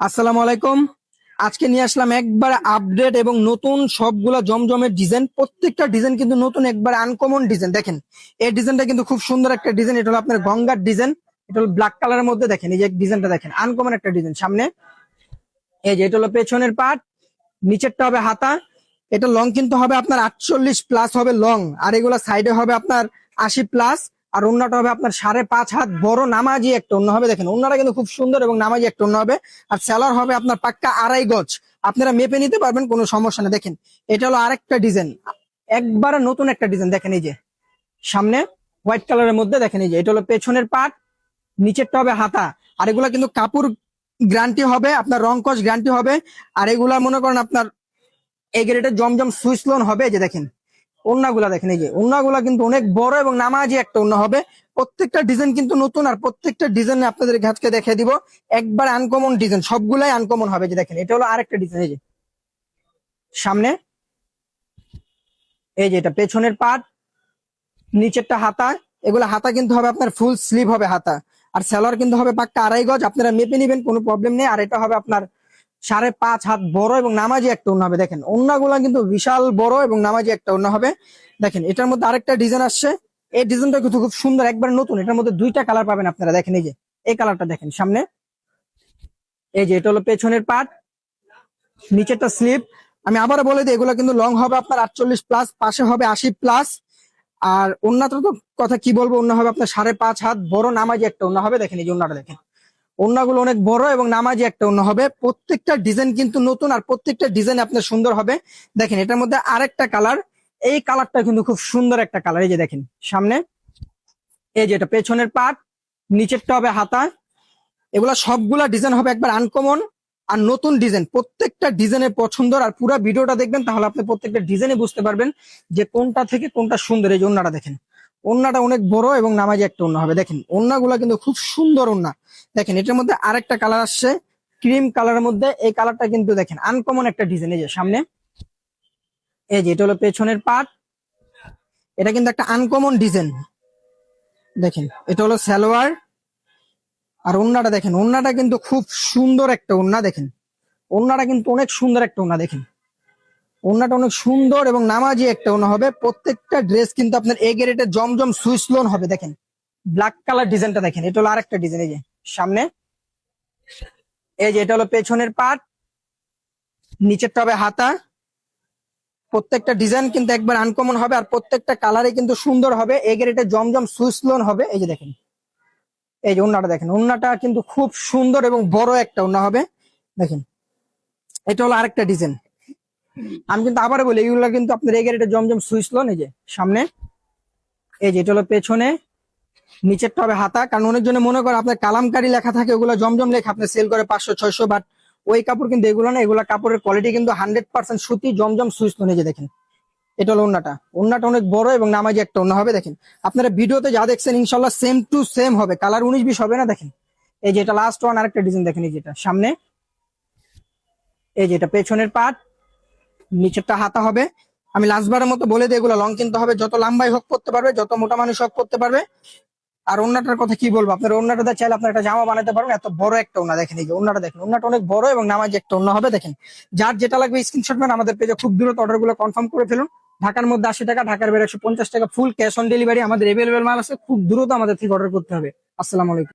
আসসালামু আলাইকুম। আজকে নিয়ে আসলাম একবার আপডেট এবং নতুন সবগুলা জমজমের ডিজাইন প্রত্যেকটা ডিজাইন কিন্তু নতুন, একবার আনকমন ডিজাইন দেখেন, এই ডিজাইনটা কিন্তু খুব সুন্দর একটা ডিজাইন এটা হলো আপনার গঙ্গার ডিজাইন এটা হলো ব্ল্যাক কালারের মধ্যে দেখেন, এই যে ডিজাইনটা দেখেন আনকমন একটা ডিজাইন সামনে, এই যে এটা হলো পেছনের পার্ট নিচেরটা হবে হাতা। এটা লং কিন্তু হবে আপনার আটচল্লিশ প্লাস হবে লং আর এগুলা সাইডে হবে আপনার আশি প্লাস আর অন্যটা হবে আপনার সাড়ে পাঁচ হাত বড় নামাজি একটা অন্য হবে। দেখেন, অন্যটা কিন্তু খুব সুন্দর এবং নামাজি একটা অন্য হবে। আর সেলার হবে আপনার পাক্কা আড়াই গজ। আপনারা মেপে নিতে পারবেন, কোনো সমস্যা না দেখেন, এটা হলো আরেকটা ডিজাইন একবারে নতুন একটা ডিজাইন দেখেন এই যে, সামনে হোয়াইট কালারের মধ্যে দেখেন এই যে, এটা হলো পেছনের পাট, নিচেরটা হবে হাতা। আর এগুলা কিন্তু কাপড় গ্রান্টি হবে, আপনার রং কস গ্যারান্টি হবে। আর এগুলা মনে করেন আপনার এই গ্রেডের জমজম সুইচ লোন হবে যে, দেখেন। ওন্নাগুলা দেখেন, এই যে ওন্নাগুলা কিন্তু অনেক বড় এবং নামাজি একটা ওন্না হবে। প্রত্যেকটা ডিজাইন কিন্তু নতুন আর প্রত্যেকটা ডিজাইন আপনাদের আজকে দেখে দিব। একবার আনকমন ডিজাইন, সবগুলাই আনকমন হবে যে দেখেন, এটা হলো আরেকটা ডিজাইন, এই যে। সামনে, এই যে এটা পেছনের পাট, নিচেরটা হাতা, এগুলো হাতা কিন্তু হবে আপনার ফুল স্লিভ হবে হাতা। আর সেলার কিন্তু হবে পাক্কা আড়াই গজ, আপনারা মেপে নেবেন, কোনো প্রবলেম নেই। আর এটা হবে আপনার সাড়ে পাঁচ হাত বড় এবং নামাজি একটা ওন্না হবে। দেখেন ওন্নাগুলা কিন্তু বিশাল বড় এবং নামাজি একটা ওন্না হবে। দেখেন, এটার মধ্যে আরেকটা ডিজাইন আসছে। এই ডিজাইনটা কিন্তু খুব সুন্দর, একবার নতুন। এটার মধ্যে দুইটা কালার পাবেন আপনারা। দেখেন, এই যে, এই কালারটা দেখেন সামনে। এই যে, এটা হলো পেছনের পাট, নিচেরটা স্লিপ। আমি আবার বলে দিই, এগুলো কিন্তু লং হবে আপনার আটচল্লিশ প্লাস, পাশে হবে আশি প্লাস। আর অন্যটা তো কথা কি বলব? অন্য হবে আপনার সাড়ে পাঁচ হাত বড়, নামাজি একটা অন্য হবে। দেখেন, এই যে অন্যটা দেখেন। ওন্নাগুলো অনেক বড় এবং নামাজি একটা অন্য হবে। প্রত্যেকটা ডিজাইন কিন্তু নতুন আর প্রত্যেকটা ডিজাইন আপনার সুন্দর হবে। দেখেন, এটার মধ্যে আরেকটা কালার। এই কালারটা কিন্তু খুব সুন্দর একটা কালার। এই যে দেখেন, সামনে। এই যে এটা পেছনের পাট, নিচেরটা হবে হাতা। এগুলা সবগুলা ডিজাইন হবে একবার আনকমন আর নতুন ডিজাইন। প্রত্যেকটা ডিজাইনের পছন্দ আর পুরো ভিডিওটা দেখবেন, তাহলে আপনি প্রত্যেকটা ডিজাইনে বুঝতে পারবেন যে কোনটা থেকে কোনটা সুন্দর। এই ওন্নাটা দেখেন। ওন্নাটা অনেক বড় এবং নামাজি একটা ওন্না হবে। দেখেন, ওন্নাগুলা কিন্তু খুব সুন্দর ওন্না। দেখেন, এটার মধ্যে আরেকটা কালার আসছে, ক্রিম কালারের মধ্যে। এই কালারটা কিন্তু দেখেন, আনকমন একটা ডিজাইন। এই যে সামনে, এই যে এটা হলো পেছনের পাট। এটা কিন্তু একটা আনকমন ডিজাইন। দেখেন, এটা হলো সালোয়ার। আর ওন্নাটা দেখেন, ওন্নাটা কিন্তু খুব সুন্দর একটা ওন্না। দেখেন, ওন্নাটা কিন্তু অনেক সুন্দর একটা ওন্না। দেখেন ওন্নাটা অনেক সুন্দর এবং নামাজি একটা ওনা হবে। প্রত্যেকটা ড্রেস কিন্তু আপনার এ গ্রেডের জমজম সুইচ লোন হবে, দেখেন। ব্ল্যাক কালার ডিজাইনটা দেখেন, এটা হলো আরেকটা ডিজাইন এই যে সামনে। এই যে এটা হলো পেছনের পাট নিচেরটা হবে হাতা। প্রত্যেকটা ডিজাইন কিন্তু একবার আনকমন হবে আর প্রত্যেকটা কালারে কিন্তু সুন্দর হবে। এ গ্রেডের জমজম সুইচ লোন হবে, এই যে দেখেন। এই যে ওন্নাটা দেখেন ওন্নাটা কিন্তু খুব সুন্দর এবং বড় একটা ওনা হবে, দেখেন। এটা হলো আরেকটা ডিজাইন আমি কিন্তু আবার বলি এইগুলো কিন্তু আপনার এই গ্রেডের জমজম সুইচ লোন এই যে, সামনে। এই যে, এটা হলো পেছনে, নিচেরটা হবে হাতা। কারণ অনেকজনে মনে করে আপনার কালামকারি লেখা থাকে, ওগুলো জমজম লেখা আপনি সেল করে পাঁচশো, ছয়শো বাট ওই কাপড় কিন্তু এগুলো না, এগুলো কাপড়ের কোয়ালিটি কিন্তু হান্ড্রেড পার্সেন্ট সুতি জমজম সুইচ নিয়ে যে দেখেন। এটা হলো ওন্নাটা। ওন্নাটা অনেক বড় এবং নামাজি একটা ওন্না হবে, দেখেন। আপনারা ভিডিওতে যা দেখছেন ইনশাল্লাহ সেম টু সেম হবে। কালার উনিশ বিশ হবে না, দেখেন। এই যে, এটা লাস্ট ওয়ান আরেকটা ডিজাইন দেখেন এই যেটা সামনে। এই যে, এটা পেছনের পাট নিচেরটা হাতা হবে। আমি লাস্টবারের মতো বলে দিই, এগুলো লং কিনতে হবে। যত লম্বাই হোক করতে পারবে, যত মোটা মানুষ হোক করতে পারবে। আর ওন্নাটার কথা কি বলব? আপনার ওন্নাটা চাইলে আপনার একটা জামা বানাতে পারবেন। এত বড় একটা ওন্না, দেখেন এই যে ওন্নাটা দেখেন। ওন্নাটা অনেক বড় এবং নামাজ একটা ওন্না হবে, দেখেন। যার যেটা লাগবে স্ক্রিনশট ম্যান আমাদের পেজে খুব দ্রুত অর্ডারগুলো কনফার্ম করে ফেলুন। ঢাকার মধ্যে আশি টাকা, ঢাকার বের একশো পঞ্চাশ টাকা ফুল ক্যাশ অন ডেলিভারি আমাদের এভেলেবেল মাল আছে। খুব দ্রুত আমাদের থেকে অর্ডার করতে হবে। আসসালামু আলাইকুম।